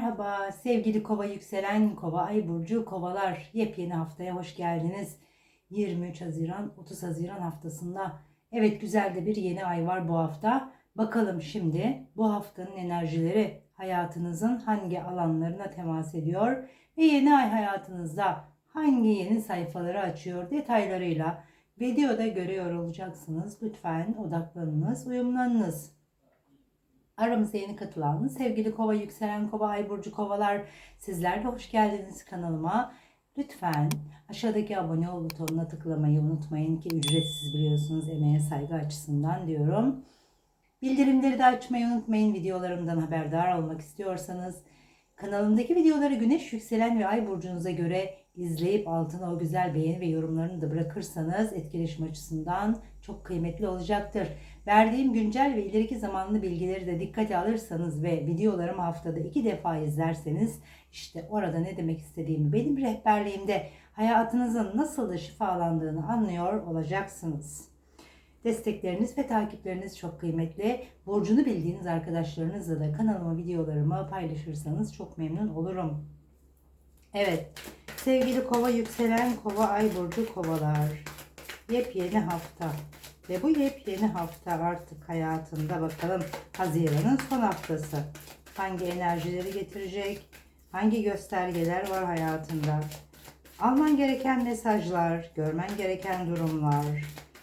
Merhaba sevgili kova yükselen kova ay burcu kovalar yepyeni haftaya hoş geldiniz. 23 Haziran 30 Haziran haftasında evet güzel de bir yeni ay var bu hafta. Bakalım şimdi bu haftanın enerjileri hayatınızın hangi alanlarına temas ediyor ve yeni ay hayatınızda hangi yeni sayfaları açıyor detaylarıyla videoda görüyor olacaksınız. Lütfen odaklanınız, uyumlanınız. Aramıza yeni katılan sevgili kova yükselen kova ay burcu kovalar sizler de hoş geldiniz kanalıma. Lütfen aşağıdaki abone ol butonuna tıklamayı unutmayın ki ücretsiz biliyorsunuz emeğe saygı açısından diyorum. Bildirimleri de açmayı unutmayın videolarımdan haberdar olmak istiyorsanız. Kanalımdaki videoları güneş yükselen ve ay burcunuza göre izleyip altına o güzel beğeni ve yorumlarını da bırakırsanız etkileşim açısından çok kıymetli olacaktır. Verdiğim güncel ve ileriki zamanlı bilgileri de dikkate alırsanız ve videolarımı haftada iki defa izlerseniz işte orada ne demek istediğimi benim rehberliğimde hayatınızın nasıl da şifalandığını anlıyor olacaksınız. Destekleriniz ve takipleriniz çok kıymetli. Burcunu bildiğiniz arkadaşlarınızla da kanalıma videolarımı paylaşırsanız çok memnun olurum. Evet, sevgili kova yükselen kova ay burcu kovalar. Yepyeni hafta. Ve bu yepyeni hafta artık hayatında bakalım Haziran'ın son haftası. Hangi enerjileri getirecek? Hangi göstergeler var hayatında? Alman gereken mesajlar, görmen gereken durumlar,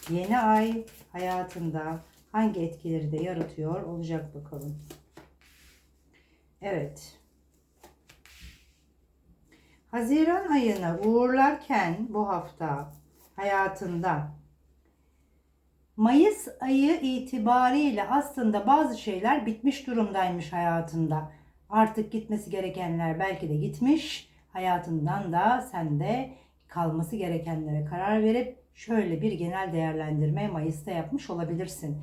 yeni ay hayatında hangi etkileri de yaratıyor olacak bakalım. Evet. Haziran ayını uğurlarken bu hafta hayatında Mayıs ayı itibariyle aslında bazı şeyler bitmiş durumdaymış hayatında. Artık gitmesi gerekenler belki de gitmiş. Hayatından da sen de kalması gerekenlere karar verip şöyle bir genel değerlendirme Mayıs'ta yapmış olabilirsin.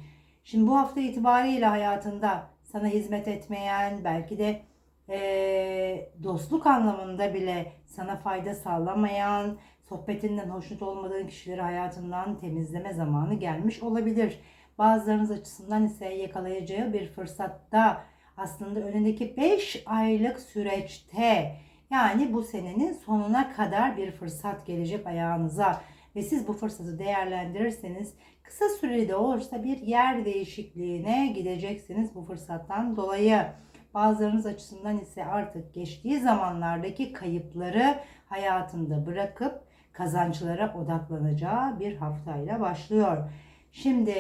Şimdi bu hafta itibariyle hayatında sana hizmet etmeyen, belki de e, dostluk anlamında bile sana fayda sağlamayan, sohbetinden hoşnut olmadığın kişileri hayatından temizleme zamanı gelmiş olabilir. Bazılarınız açısından ise yakalayacağı bir fırsatta aslında önündeki 5 aylık süreçte yani bu senenin sonuna kadar bir fırsat gelecek ayağınıza ve siz bu fırsatı değerlendirirseniz kısa süreli de olursa bir yer değişikliğine gideceksiniz bu fırsattan dolayı. Bazılarınız açısından ise artık geçtiği zamanlardaki kayıpları hayatında bırakıp kazançlara odaklanacağı bir haftayla başlıyor. Şimdi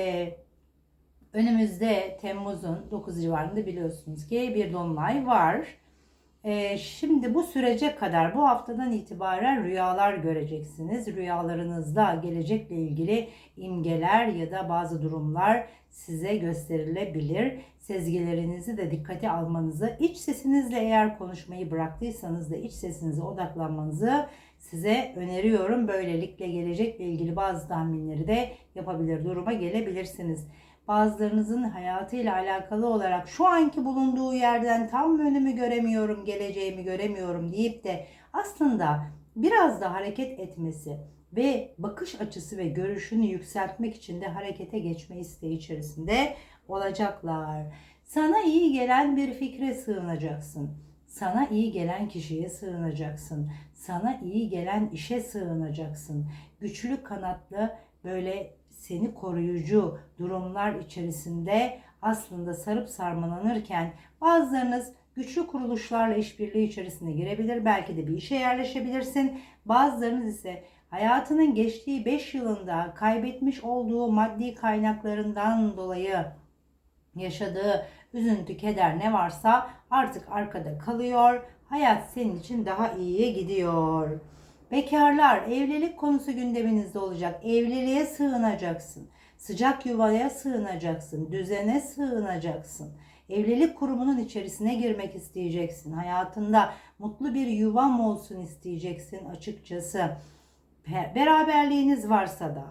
önümüzde Temmuz'un 9 civarında biliyorsunuz ki bir dolunay var. Ee, şimdi bu sürece kadar bu haftadan itibaren rüyalar göreceksiniz. Rüyalarınızda gelecekle ilgili imgeler ya da bazı durumlar size gösterilebilir. Sezgilerinizi de dikkate almanızı, iç sesinizle eğer konuşmayı bıraktıysanız da iç sesinize odaklanmanızı size öneriyorum. Böylelikle gelecekle ilgili bazı tahminleri de yapabilir duruma gelebilirsiniz bazılarınızın hayatıyla alakalı olarak şu anki bulunduğu yerden tam önümü göremiyorum, geleceğimi göremiyorum deyip de aslında biraz da hareket etmesi ve bakış açısı ve görüşünü yükseltmek için de harekete geçme isteği içerisinde olacaklar. Sana iyi gelen bir fikre sığınacaksın. Sana iyi gelen kişiye sığınacaksın. Sana iyi gelen işe sığınacaksın. Güçlü kanatlı böyle seni koruyucu durumlar içerisinde aslında sarıp sarmalanırken bazılarınız güçlü kuruluşlarla işbirliği içerisine girebilir. Belki de bir işe yerleşebilirsin. Bazılarınız ise hayatının geçtiği 5 yılında kaybetmiş olduğu maddi kaynaklarından dolayı yaşadığı üzüntü, keder ne varsa artık arkada kalıyor. Hayat senin için daha iyiye gidiyor. Bekarlar, evlilik konusu gündeminizde olacak. Evliliğe sığınacaksın. Sıcak yuvaya sığınacaksın. Düzene sığınacaksın. Evlilik kurumunun içerisine girmek isteyeceksin. Hayatında mutlu bir yuvam olsun isteyeceksin açıkçası. Beraberliğiniz varsa da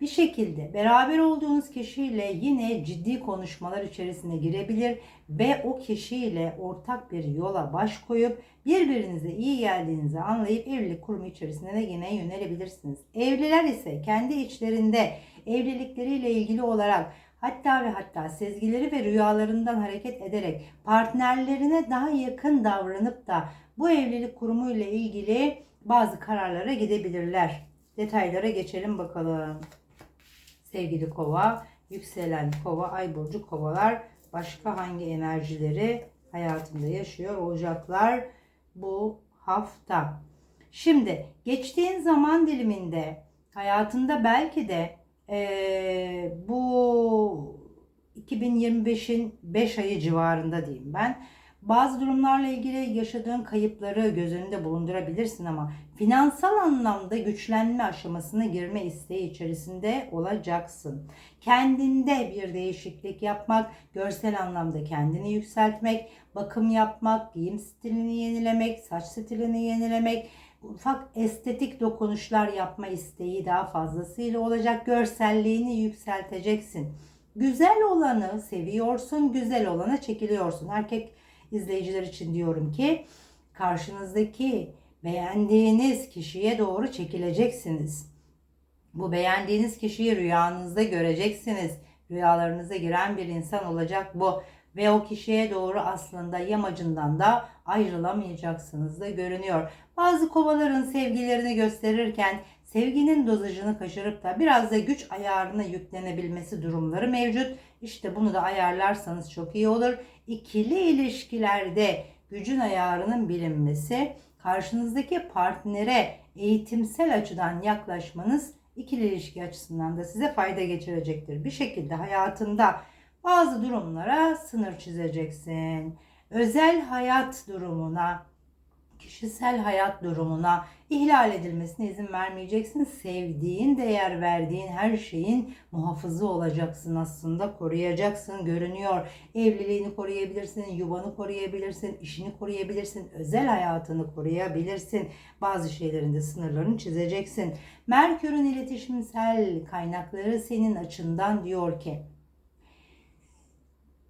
bir şekilde beraber olduğunuz kişiyle yine ciddi konuşmalar içerisine girebilir ve o kişiyle ortak bir yola baş koyup birbirinize iyi geldiğinizi anlayıp evlilik kurumu içerisine de yine yönelebilirsiniz. Evliler ise kendi içlerinde evlilikleriyle ilgili olarak Hatta ve hatta sezgileri ve rüyalarından hareket ederek partnerlerine daha yakın davranıp da bu evlilik kurumu ile ilgili bazı kararlara gidebilirler. Detaylara geçelim bakalım. Sevgili kova, yükselen kova, ay burcu kovalar başka hangi enerjileri hayatında yaşıyor olacaklar bu hafta. Şimdi geçtiğin zaman diliminde hayatında belki de eee, bu 2025'in 5 ayı civarında diyeyim ben. Bazı durumlarla ilgili yaşadığın kayıpları göz önünde bulundurabilirsin ama finansal anlamda güçlenme aşamasına girme isteği içerisinde olacaksın. Kendinde bir değişiklik yapmak, görsel anlamda kendini yükseltmek, bakım yapmak, giyim stilini yenilemek, saç stilini yenilemek, ufak estetik dokunuşlar yapma isteği daha fazlasıyla olacak. Görselliğini yükselteceksin. Güzel olanı seviyorsun, güzel olana çekiliyorsun. Erkek izleyiciler için diyorum ki karşınızdaki beğendiğiniz kişiye doğru çekileceksiniz. Bu beğendiğiniz kişiyi rüyanızda göreceksiniz. Rüyalarınıza giren bir insan olacak bu. Ve o kişiye doğru aslında yamacından da ayrılamayacaksınız da görünüyor. Bazı kovaların sevgilerini gösterirken sevginin dozajını kaçırıp da biraz da güç ayarına yüklenebilmesi durumları mevcut. İşte bunu da ayarlarsanız çok iyi olur. İkili ilişkilerde gücün ayarının bilinmesi, karşınızdaki partnere eğitimsel açıdan yaklaşmanız ikili ilişki açısından da size fayda geçirecektir. Bir şekilde hayatında bazı durumlara sınır çizeceksin. Özel hayat durumuna, kişisel hayat durumuna ihlal edilmesine izin vermeyeceksin. Sevdiğin, değer verdiğin her şeyin muhafızı olacaksın aslında. Koruyacaksın görünüyor. Evliliğini koruyabilirsin, yuvanı koruyabilirsin, işini koruyabilirsin, özel hayatını koruyabilirsin. Bazı şeylerin de sınırlarını çizeceksin. Merkür'ün iletişimsel kaynakları senin açından diyor ki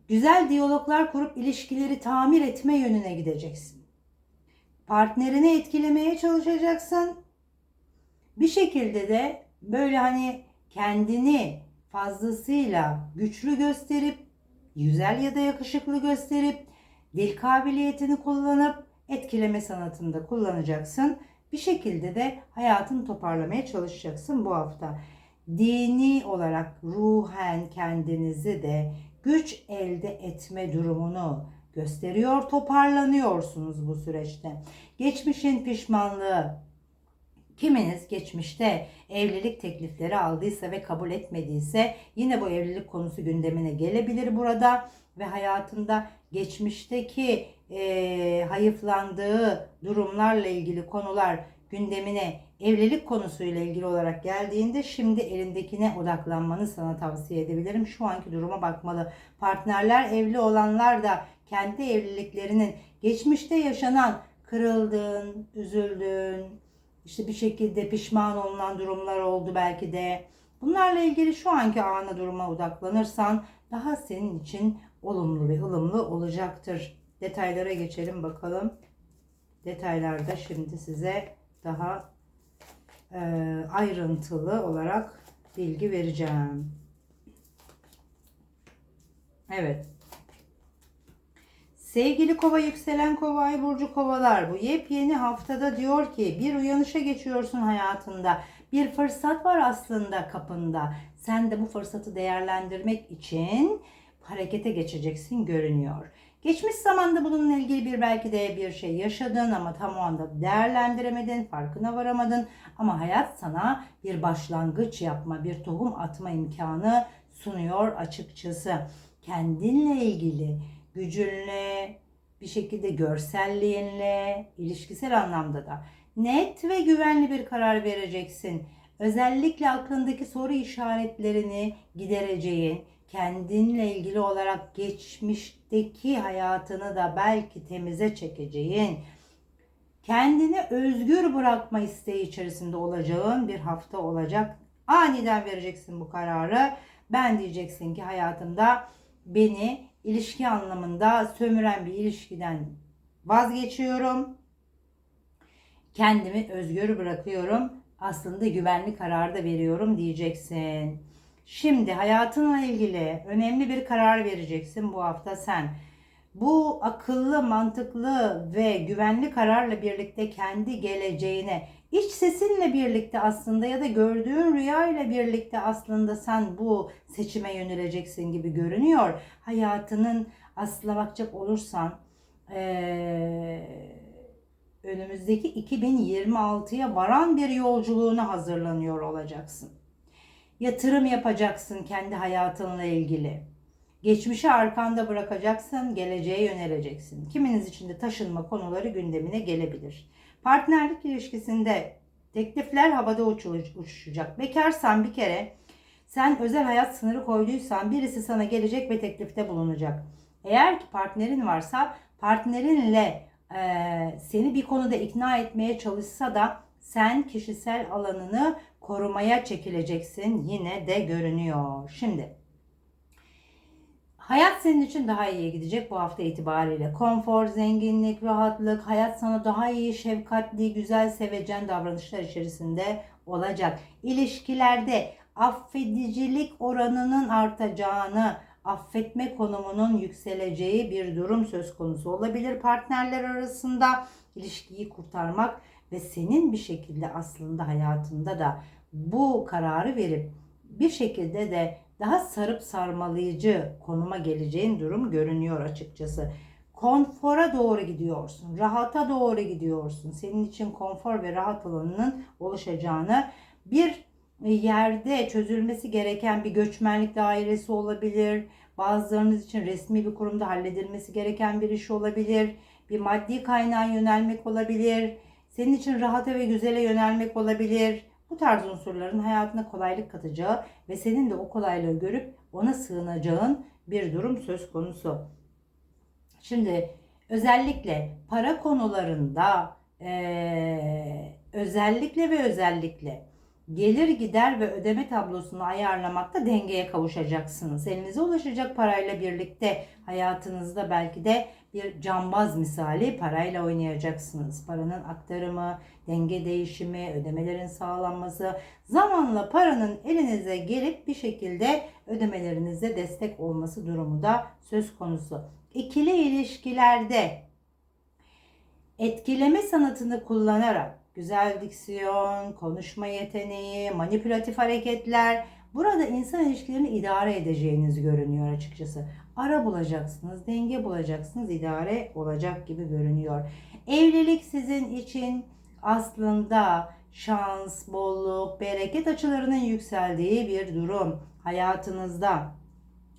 Güzel diyaloglar kurup ilişkileri tamir etme yönüne gideceksin. Partnerini etkilemeye çalışacaksın. Bir şekilde de böyle hani kendini fazlasıyla güçlü gösterip, güzel ya da yakışıklı gösterip, dil kabiliyetini kullanıp etkileme sanatında kullanacaksın. Bir şekilde de hayatını toparlamaya çalışacaksın bu hafta. Dini olarak ruhen kendinizi de güç elde etme durumunu gösteriyor. Toparlanıyorsunuz bu süreçte. Geçmişin pişmanlığı, Kiminiz geçmişte evlilik teklifleri aldıysa ve kabul etmediyse yine bu evlilik konusu gündemine gelebilir burada ve hayatında geçmişteki e, hayıflandığı durumlarla ilgili konular gündemine evlilik konusuyla ilgili olarak geldiğinde şimdi elindekine odaklanmanı sana tavsiye edebilirim. Şu anki duruma bakmalı. Partnerler evli olanlar da kendi evliliklerinin geçmişte yaşanan kırıldığın, üzüldüğün, işte bir şekilde pişman olunan durumlar oldu belki de. Bunlarla ilgili şu anki ana duruma odaklanırsan daha senin için olumlu ve ılımlı olacaktır. Detaylara geçelim bakalım. Detaylarda şimdi size daha e, ayrıntılı olarak bilgi vereceğim. Evet. Sevgili kova yükselen kova ay burcu kovalar bu yepyeni haftada diyor ki bir uyanışa geçiyorsun hayatında. Bir fırsat var aslında kapında. Sen de bu fırsatı değerlendirmek için harekete geçeceksin görünüyor. Geçmiş zamanda bununla ilgili bir belki de bir şey yaşadın ama tam o anda değerlendiremedin, farkına varamadın. Ama hayat sana bir başlangıç yapma, bir tohum atma imkanı sunuyor açıkçası. Kendinle ilgili gücünle, bir şekilde görselliğinle, ilişkisel anlamda da net ve güvenli bir karar vereceksin. Özellikle aklındaki soru işaretlerini gidereceğin, kendinle ilgili olarak geçmişteki hayatını da belki temize çekeceğin, kendini özgür bırakma isteği içerisinde olacağın bir hafta olacak. Aniden vereceksin bu kararı. Ben diyeceksin ki hayatımda beni ilişki anlamında sömüren bir ilişkiden vazgeçiyorum. Kendimi özgür bırakıyorum. Aslında güvenli karar da veriyorum diyeceksin. Şimdi hayatınla ilgili önemli bir karar vereceksin bu hafta sen. Bu akıllı, mantıklı ve güvenli kararla birlikte kendi geleceğine, iç sesinle birlikte aslında ya da gördüğün rüya ile birlikte aslında sen bu seçime yöneleceksin gibi görünüyor. Hayatının aslına bakacak olursan eee, önümüzdeki 2026'ya varan bir yolculuğuna hazırlanıyor olacaksın. Yatırım yapacaksın kendi hayatınla ilgili. Geçmişi arkanda bırakacaksın, geleceğe yöneleceksin. Kiminiz için de taşınma konuları gündemine gelebilir. Partnerlik ilişkisinde teklifler havada uçuş- uçuşacak. Bekarsan bir kere sen özel hayat sınırı koyduysan birisi sana gelecek ve teklifte bulunacak. Eğer ki partnerin varsa partnerinle eee, seni bir konuda ikna etmeye çalışsa da sen kişisel alanını korumaya çekileceksin yine de görünüyor. Şimdi hayat senin için daha iyiye gidecek bu hafta itibariyle. Konfor, zenginlik, rahatlık, hayat sana daha iyi, şefkatli, güzel, sevecen davranışlar içerisinde olacak. İlişkilerde affedicilik oranının artacağını, affetme konumunun yükseleceği bir durum söz konusu olabilir partnerler arasında. ilişkiyi kurtarmak ve senin bir şekilde aslında hayatında da bu kararı verip bir şekilde de daha sarıp sarmalayıcı konuma geleceğin durum görünüyor açıkçası. Konfora doğru gidiyorsun, rahata doğru gidiyorsun. Senin için konfor ve rahat alanının oluşacağını bir yerde çözülmesi gereken bir göçmenlik dairesi olabilir. Bazılarınız için resmi bir kurumda halledilmesi gereken bir iş olabilir. Bir maddi kaynağa yönelmek olabilir. Senin için rahata ve güzele yönelmek olabilir. Bu tarz unsurların hayatına kolaylık katacağı ve senin de o kolaylığı görüp ona sığınacağın bir durum söz konusu. Şimdi özellikle para konularında eee, özellikle ve özellikle gelir gider ve ödeme tablosunu ayarlamakta dengeye kavuşacaksınız. Elinize ulaşacak parayla birlikte hayatınızda belki de bir cambaz misali parayla oynayacaksınız. Paranın aktarımı, denge değişimi, ödemelerin sağlanması, zamanla paranın elinize gelip bir şekilde ödemelerinizde destek olması durumu da söz konusu. İkili ilişkilerde etkileme sanatını kullanarak güzel diksiyon, konuşma yeteneği, manipülatif hareketler burada insan ilişkilerini idare edeceğiniz görünüyor açıkçası. Ara bulacaksınız, denge bulacaksınız, idare olacak gibi görünüyor. Evlilik sizin için aslında şans, bolluk, bereket açılarının yükseldiği bir durum hayatınızda.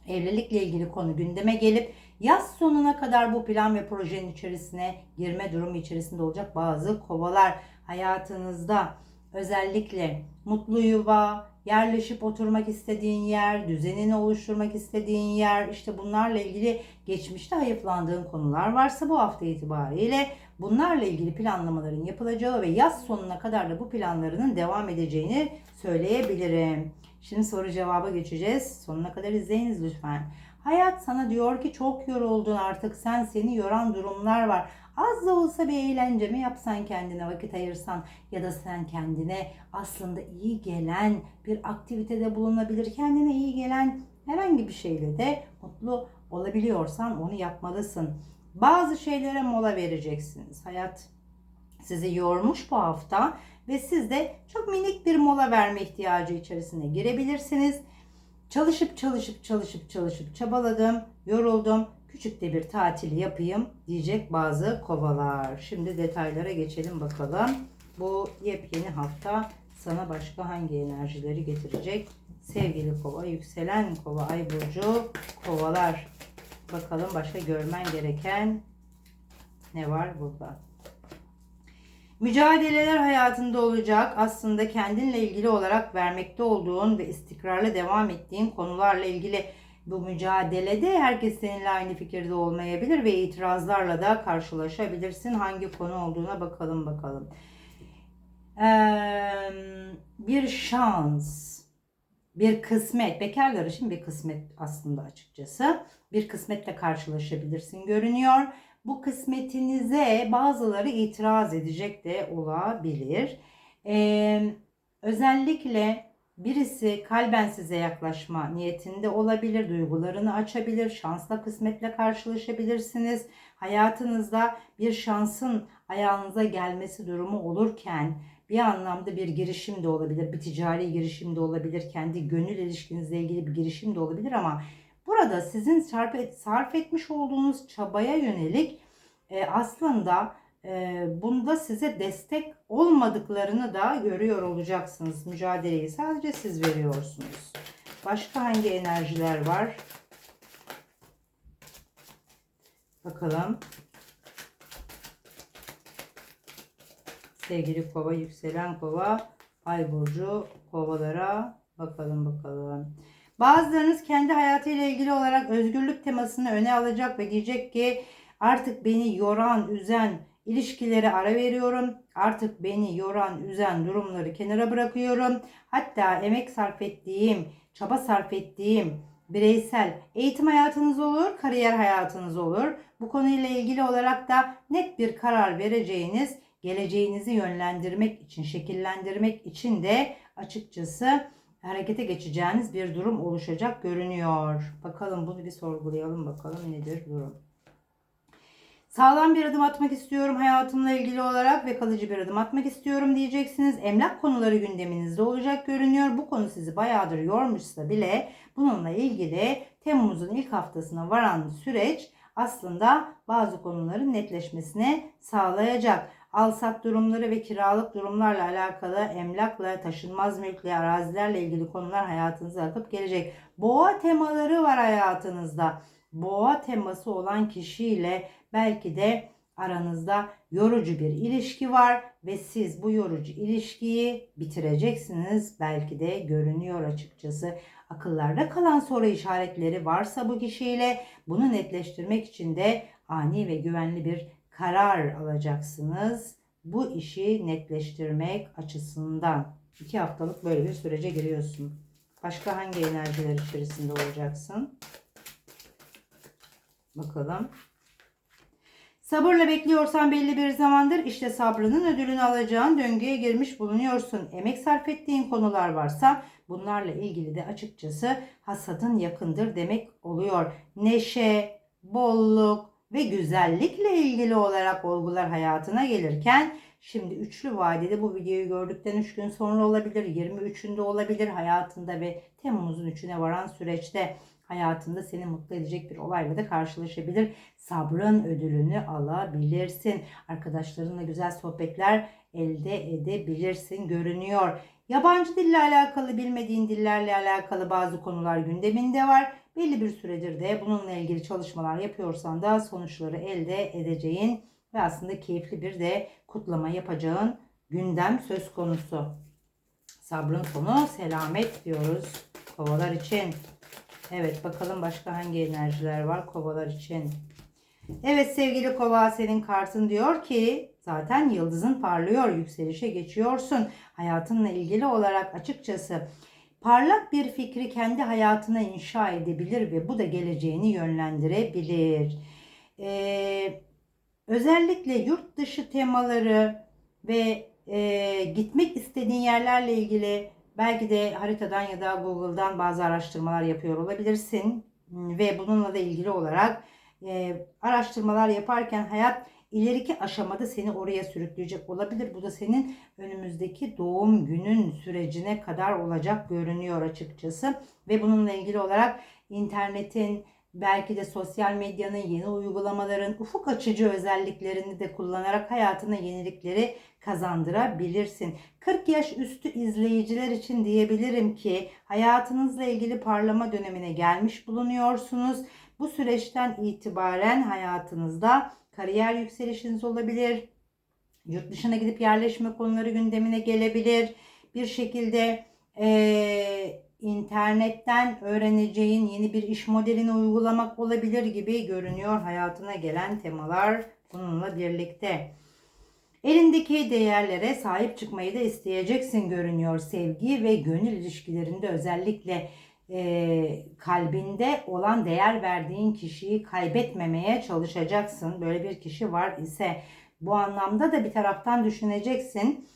Evlilikle ilgili konu gündeme gelip yaz sonuna kadar bu plan ve projenin içerisine girme durumu içerisinde olacak bazı kovalar hayatınızda özellikle mutlu yuva, yerleşip oturmak istediğin yer, düzenini oluşturmak istediğin yer, işte bunlarla ilgili geçmişte hayıflandığın konular varsa bu hafta itibariyle bunlarla ilgili planlamaların yapılacağı ve yaz sonuna kadar da bu planlarının devam edeceğini söyleyebilirim. Şimdi soru cevaba geçeceğiz. Sonuna kadar izleyiniz lütfen. Hayat sana diyor ki çok yoruldun artık sen seni yoran durumlar var. Az da olsa bir eğlence mi yapsan kendine vakit ayırsan ya da sen kendine aslında iyi gelen bir aktivitede bulunabilir. Kendine iyi gelen herhangi bir şeyle de mutlu olabiliyorsan onu yapmalısın. Bazı şeylere mola vereceksiniz. Hayat sizi yormuş bu hafta ve siz de çok minik bir mola verme ihtiyacı içerisine girebilirsiniz. Çalışıp çalışıp çalışıp çalışıp çabaladım, yoruldum. Küçük de bir tatil yapayım diyecek bazı kovalar. Şimdi detaylara geçelim bakalım. Bu yepyeni hafta sana başka hangi enerjileri getirecek? Sevgili kova, yükselen kova, ay burcu, kovalar. Bakalım başka görmen gereken ne var burada? Mücadeleler hayatında olacak. Aslında kendinle ilgili olarak vermekte olduğun ve istikrarlı devam ettiğin konularla ilgili bu mücadelede herkes seninle aynı fikirde olmayabilir ve itirazlarla da karşılaşabilirsin. Hangi konu olduğuna bakalım bakalım. Ee, bir şans, bir kısmet, bekarlar için bir kısmet aslında açıkçası. Bir kısmetle karşılaşabilirsin görünüyor. Bu kısmetinize bazıları itiraz edecek de olabilir. Ee, özellikle birisi kalben size yaklaşma niyetinde olabilir, duygularını açabilir, şansla kısmetle karşılaşabilirsiniz. Hayatınızda bir şansın ayağınıza gelmesi durumu olurken bir anlamda bir girişim de olabilir, bir ticari girişim de olabilir, kendi gönül ilişkinizle ilgili bir girişim de olabilir ama burada sizin sarf, et, sarf etmiş olduğunuz çabaya yönelik e, aslında bunda size destek olmadıklarını da görüyor olacaksınız. Mücadeleyi sadece siz veriyorsunuz. Başka hangi enerjiler var? Bakalım. Sevgili kova, yükselen kova, ay burcu kovalara bakalım bakalım. Bazılarınız kendi hayatıyla ilgili olarak özgürlük temasını öne alacak ve diyecek ki artık beni yoran, üzen ilişkilere ara veriyorum. Artık beni yoran, üzen durumları kenara bırakıyorum. Hatta emek sarf ettiğim, çaba sarf ettiğim bireysel eğitim hayatınız olur, kariyer hayatınız olur. Bu konuyla ilgili olarak da net bir karar vereceğiniz geleceğinizi yönlendirmek için, şekillendirmek için de açıkçası harekete geçeceğiniz bir durum oluşacak görünüyor. Bakalım bunu bir sorgulayalım bakalım nedir durum. Sağlam bir adım atmak istiyorum hayatımla ilgili olarak ve kalıcı bir adım atmak istiyorum diyeceksiniz. Emlak konuları gündeminizde olacak görünüyor. Bu konu sizi bayağıdır yormuşsa bile bununla ilgili Temmuz'un ilk haftasına varan süreç aslında bazı konuların netleşmesine sağlayacak alsat durumları ve kiralık durumlarla alakalı emlakla, taşınmaz mülkle, arazilerle ilgili konular hayatınıza akıp gelecek. Boğa temaları var hayatınızda. Boğa teması olan kişiyle belki de aranızda yorucu bir ilişki var ve siz bu yorucu ilişkiyi bitireceksiniz. Belki de görünüyor açıkçası. Akıllarda kalan soru işaretleri varsa bu kişiyle bunu netleştirmek için de ani ve güvenli bir karar alacaksınız. Bu işi netleştirmek açısından. iki haftalık böyle bir sürece giriyorsun. Başka hangi enerjiler içerisinde olacaksın? Bakalım. Sabırla bekliyorsan belli bir zamandır işte sabrının ödülünü alacağın döngüye girmiş bulunuyorsun. Emek sarf ettiğin konular varsa bunlarla ilgili de açıkçası hasadın yakındır demek oluyor. Neşe, bolluk, ve güzellikle ilgili olarak olgular hayatına gelirken şimdi üçlü vadede bu videoyu gördükten 3 gün sonra olabilir, 23'ünde olabilir hayatında ve Temmuz'un 3'üne varan süreçte hayatında seni mutlu edecek bir olayla da karşılaşabilir. Sabrın ödülünü alabilirsin. Arkadaşlarınla güzel sohbetler elde edebilirsin görünüyor. Yabancı dille alakalı, bilmediğin dillerle alakalı bazı konular gündeminde var. Belli bir süredir de bununla ilgili çalışmalar yapıyorsan da sonuçları elde edeceğin ve aslında keyifli bir de kutlama yapacağın gündem söz konusu. Sabrın sonu selamet diyoruz kovalar için. Evet bakalım başka hangi enerjiler var kovalar için. Evet sevgili kova senin kartın diyor ki zaten yıldızın parlıyor yükselişe geçiyorsun. Hayatınla ilgili olarak açıkçası parlak bir fikri kendi hayatına inşa edebilir ve bu da geleceğini yönlendirebilir. Ee, özellikle yurt dışı temaları ve e, gitmek istediğin yerlerle ilgili belki de haritadan ya da Google'dan bazı araştırmalar yapıyor olabilirsin ve bununla da ilgili olarak e, araştırmalar yaparken hayat ileriki aşamada seni oraya sürükleyecek olabilir. Bu da senin önümüzdeki doğum günün sürecine kadar olacak görünüyor açıkçası. Ve bununla ilgili olarak internetin belki de sosyal medyanın yeni uygulamaların ufuk açıcı özelliklerini de kullanarak hayatına yenilikleri kazandırabilirsin. 40 yaş üstü izleyiciler için diyebilirim ki hayatınızla ilgili parlama dönemine gelmiş bulunuyorsunuz. Bu süreçten itibaren hayatınızda kariyer yükselişiniz olabilir. Yurt dışına gidip yerleşme konuları gündemine gelebilir. Bir şekilde e, internetten öğreneceğin yeni bir iş modelini uygulamak olabilir gibi görünüyor hayatına gelen temalar bununla birlikte. Elindeki değerlere sahip çıkmayı da isteyeceksin görünüyor. Sevgi ve gönül ilişkilerinde özellikle e, kalbinde olan değer verdiğin kişiyi kaybetmemeye çalışacaksın. Böyle bir kişi var ise bu anlamda da bir taraftan düşüneceksin.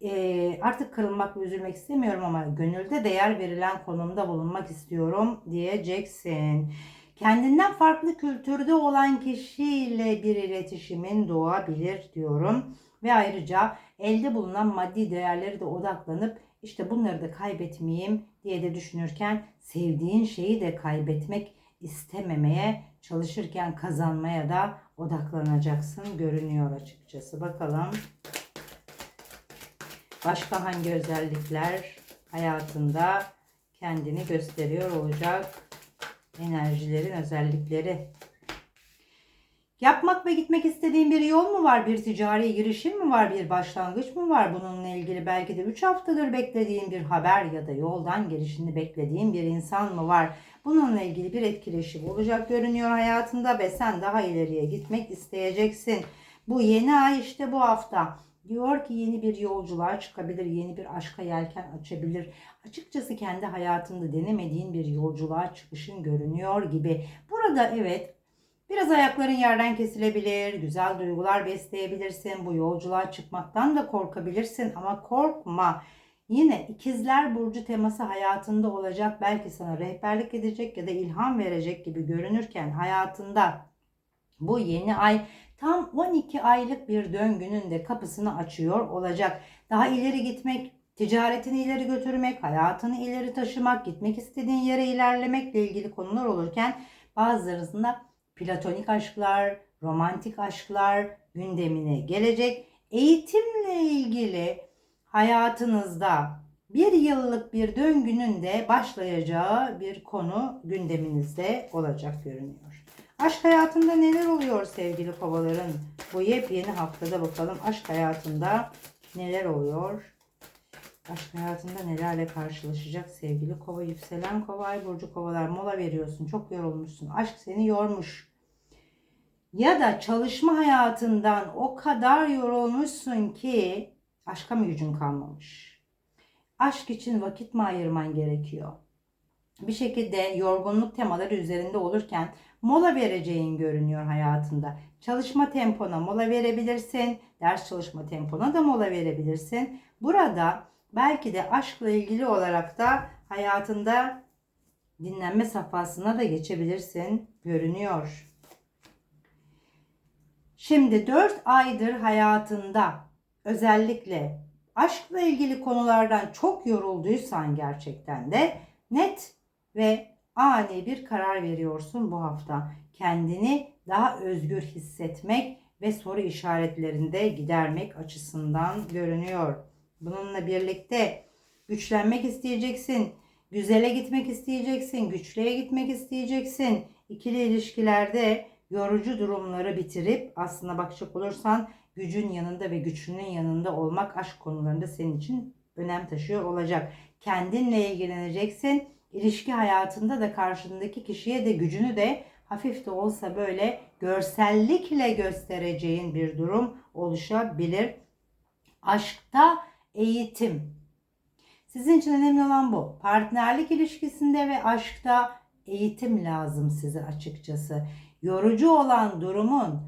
e, artık kırılmak ve üzülmek istemiyorum ama gönülde değer verilen konumda bulunmak istiyorum diyeceksin. Kendinden farklı kültürde olan kişiyle bir iletişimin doğabilir diyorum. Ve ayrıca elde bulunan maddi değerleri de odaklanıp işte bunları da kaybetmeyeyim diye de düşünürken sevdiğin şeyi de kaybetmek istememeye çalışırken kazanmaya da odaklanacaksın görünüyor açıkçası. Bakalım başka hangi özellikler hayatında kendini gösteriyor olacak enerjilerin özellikleri. Yapmak ve gitmek istediğin bir yol mu var? Bir ticari girişim mi var? Bir başlangıç mı var? Bununla ilgili belki de 3 haftadır beklediğin bir haber ya da yoldan gelişini beklediğin bir insan mı var? Bununla ilgili bir etkileşim olacak görünüyor hayatında ve sen daha ileriye gitmek isteyeceksin. Bu yeni ay işte bu hafta. Diyor ki yeni bir yolculuğa çıkabilir, yeni bir aşka yelken açabilir. Açıkçası kendi hayatında denemediğin bir yolculuğa çıkışın görünüyor gibi. Burada evet Biraz ayakların yerden kesilebilir, güzel duygular besleyebilirsin, bu yolculuğa çıkmaktan da korkabilirsin ama korkma. Yine ikizler burcu teması hayatında olacak. Belki sana rehberlik edecek ya da ilham verecek gibi görünürken hayatında bu yeni ay tam 12 aylık bir döngünün de kapısını açıyor olacak. Daha ileri gitmek, ticaretini ileri götürmek, hayatını ileri taşımak, gitmek istediğin yere ilerlemekle ilgili konular olurken bazılarında platonik aşklar, romantik aşklar gündemine gelecek. Eğitimle ilgili hayatınızda bir yıllık bir döngünün de başlayacağı bir konu gündeminizde olacak görünüyor. Aşk hayatında neler oluyor sevgili kovaların? Bu yepyeni haftada bakalım aşk hayatında neler oluyor? Aşk hayatında nelerle karşılaşacak sevgili kova yükselen kova ay burcu kovalar mola veriyorsun çok yorulmuşsun aşk seni yormuş ya da çalışma hayatından o kadar yorulmuşsun ki aşka mı gücün kalmamış aşk için vakit mi ayırman gerekiyor bir şekilde yorgunluk temaları üzerinde olurken mola vereceğin görünüyor hayatında. Çalışma tempona mola verebilirsin. Ders çalışma tempona da mola verebilirsin. Burada belki de aşkla ilgili olarak da hayatında dinlenme safhasına da geçebilirsin görünüyor. Şimdi 4 aydır hayatında özellikle aşkla ilgili konulardan çok yorulduysan gerçekten de net ve ani bir karar veriyorsun bu hafta. Kendini daha özgür hissetmek ve soru işaretlerinde gidermek açısından görünüyor. Bununla birlikte güçlenmek isteyeceksin. Güzele gitmek isteyeceksin. Güçlüye gitmek isteyeceksin. İkili ilişkilerde yorucu durumları bitirip aslında bakacak olursan gücün yanında ve güçlünün yanında olmak aşk konularında senin için önem taşıyor olacak. Kendinle ilgileneceksin. İlişki hayatında da karşındaki kişiye de gücünü de hafif de olsa böyle görsellikle göstereceğin bir durum oluşabilir. Aşkta eğitim. Sizin için önemli olan bu. Partnerlik ilişkisinde ve aşkta eğitim lazım size açıkçası. Yorucu olan durumun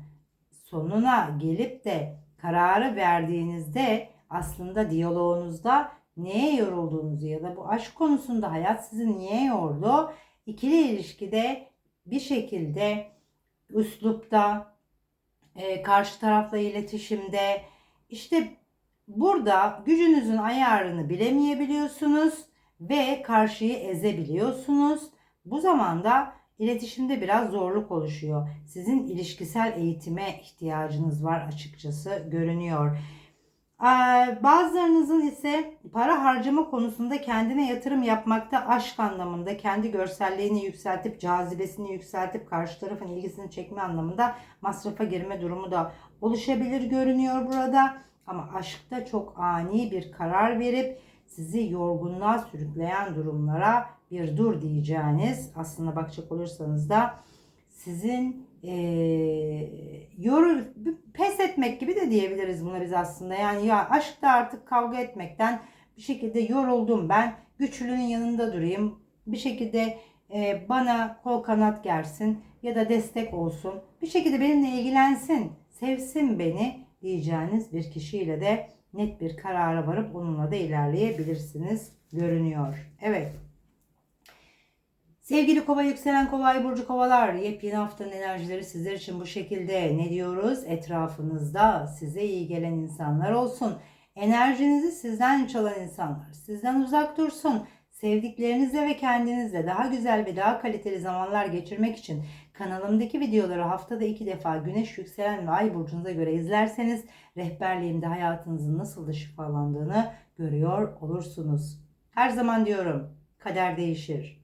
sonuna gelip de kararı verdiğinizde aslında diyaloğunuzda neye yorulduğunuzu ya da bu aşk konusunda hayat sizi niye yordu? İkili ilişkide bir şekilde üslupta, e, karşı tarafla iletişimde işte Burada gücünüzün ayarını bilemeyebiliyorsunuz ve karşıyı ezebiliyorsunuz. Bu zamanda iletişimde biraz zorluk oluşuyor. Sizin ilişkisel eğitime ihtiyacınız var açıkçası görünüyor. Bazılarınızın ise para harcama konusunda kendine yatırım yapmakta aşk anlamında kendi görselliğini yükseltip cazibesini yükseltip karşı tarafın ilgisini çekme anlamında masrafa girme durumu da oluşabilir görünüyor burada. Ama aşkta çok ani bir karar verip sizi yorgunluğa sürükleyen durumlara bir dur diyeceğiniz aslında bakacak olursanız da sizin e, yoru pes etmek gibi de diyebiliriz buna biz aslında. Yani ya aşkta artık kavga etmekten bir şekilde yoruldum ben. Güçlünün yanında durayım. Bir şekilde e, bana kol kanat gersin ya da destek olsun. Bir şekilde benimle ilgilensin, sevsin beni diyeceğiniz bir kişiyle de net bir karara varıp onunla da ilerleyebilirsiniz görünüyor. Evet. Sevgili kova yükselen kova ay burcu kovalar yepyeni haftanın enerjileri sizler için bu şekilde. Ne diyoruz? Etrafınızda size iyi gelen insanlar olsun. Enerjinizi sizden çalan insanlar sizden uzak dursun. Sevdiklerinizle ve kendinizle daha güzel ve daha kaliteli zamanlar geçirmek için kanalımdaki videoları haftada iki defa güneş yükselen ve ay burcunuza göre izlerseniz rehberliğimde hayatınızın nasıl da şifalandığını görüyor olursunuz. Her zaman diyorum kader değişir